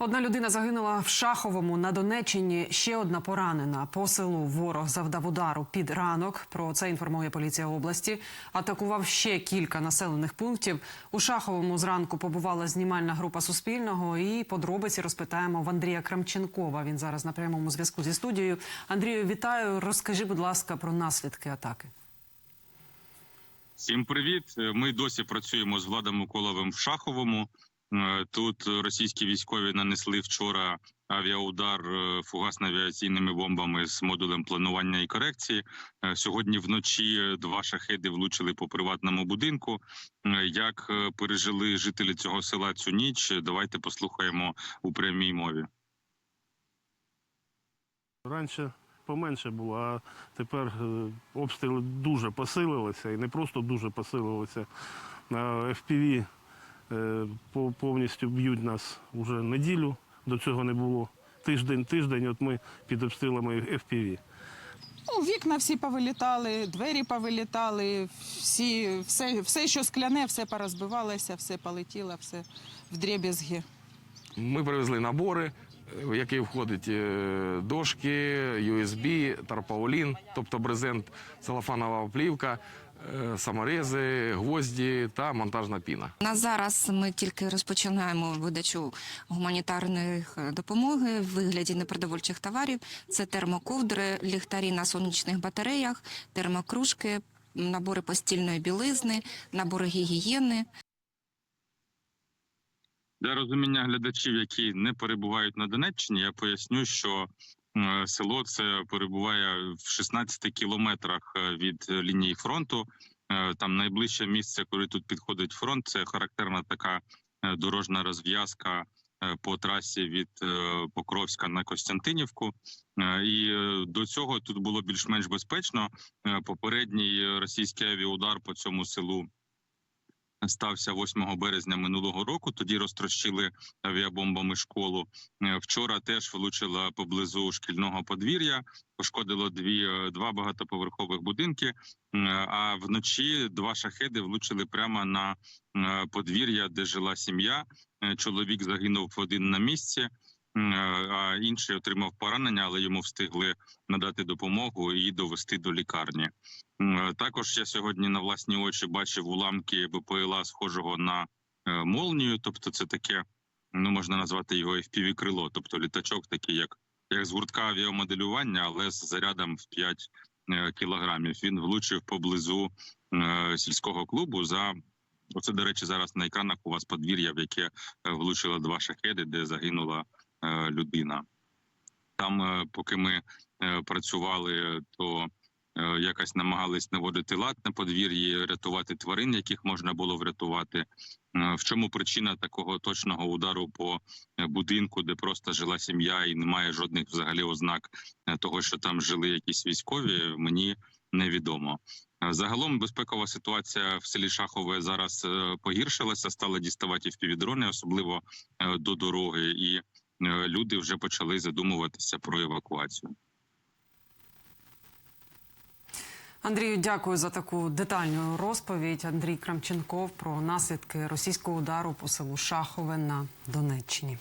Одна людина загинула в Шаховому на Донеччині. Ще одна поранена. По селу ворог завдав удару під ранок. Про це інформує поліція області. Атакував ще кілька населених пунктів. У Шаховому зранку побувала знімальна група Суспільного. І подробиці розпитаємо в Андрія Крамченкова. Він зараз на прямому зв'язку зі студією. Андрію, вітаю. Розкажи, будь ласка, про наслідки атаки. Всім привіт. Ми досі працюємо з Владом Миколовим в Шаховому. Е, Тут російські військові нанесли вчора авіаудар е, фугасно-авіаційними бомбами з модулем планування і корекції. Е, Сьогодні вночі два шахеди влучили по приватному будинку. Як пережили жителі цього села цю ніч? Давайте послухаємо у прямій мові. Раніше поменше було, а тепер обстріли дуже посилилися і не просто дуже посилилися. FPV повністю б'ють нас вже неділю, до цього не було. Тиждень, тиждень, от ми під обстрілами FPV. Ну, вікна всі повилітали, двері повилітали, всі, все, все, що скляне, все порозбивалося, все полетіло, все в дребезги. Ми привезли набори, е, в які входять е, дошки, USB, тарпаулін, тобто брезент, целофанова плівка, е, саморези, гвозді та монтажна піна. На зараз ми тільки розпочинаємо видачу гуманітарної е, допомоги в вигляді непродовольчих товарів. Це термоковдри, ліхтарі на сонячних батареях, термокружки, набори постільної білизни, набори гігієни. Для розуміння глядачів, які не перебувають на Донеччині, я поясню, що е, село це перебуває в 16 кілометрах е, від е, лінії фронту. Е, Там найближче місце, коли тут підходить фронт, це характерна така е, дорожна розв'язка е, по трасі від е, Покровська на Костянтинівку. Е, І е, до цього тут було більш-менш безпечно. Е, Попередній е, російський авіаудар по цьому селу стався 8 березня минулого року. Тоді розтрощили авіабомбами школу. Е, Вчора теж влучила поблизу шкільного подвір'я, пошкодило дві е, два багатоповерхових будинки. Е, А вночі два шахеди влучили прямо на подвір'я, де жила сім'я. Чоловік загинув один на місці. Е, А інший отримав поранення, але йому встигли надати допомогу і довести до лікарні. Також я сьогодні на власні очі бачив уламки БПЛА, схожого на е, молнію. Тобто, це таке, ну можна назвати його fpv крило тобто літачок, такий як, як з гуртка авіамоделювання, але з зарядом в 5 е, кілограмів. Він влучив поблизу е, сільського клубу. За оце, до речі, зараз на екранах у вас подвір'я, в яке е, влучило два шахеди, де загинула е, людина. Там, е, поки ми е, працювали, то е, якось намагались наводити лад на подвір'ї, рятувати тварин, яких можна було врятувати. Е, В чому причина такого точного удару по е, будинку, де просто жила сім'я, і немає жодних взагалі ознак е, того, що там жили якісь військові, мені невідомо. Е, Загалом безпекова ситуація в селі Шахове зараз е, погіршилася, стали діставати впівдрони, особливо е, до дороги, і е, люди вже почали задумуватися про евакуацію. Андрію, дякую за таку детальну розповідь. Андрій Крамченков про наслідки російського удару по селу Шахове на Донеччині.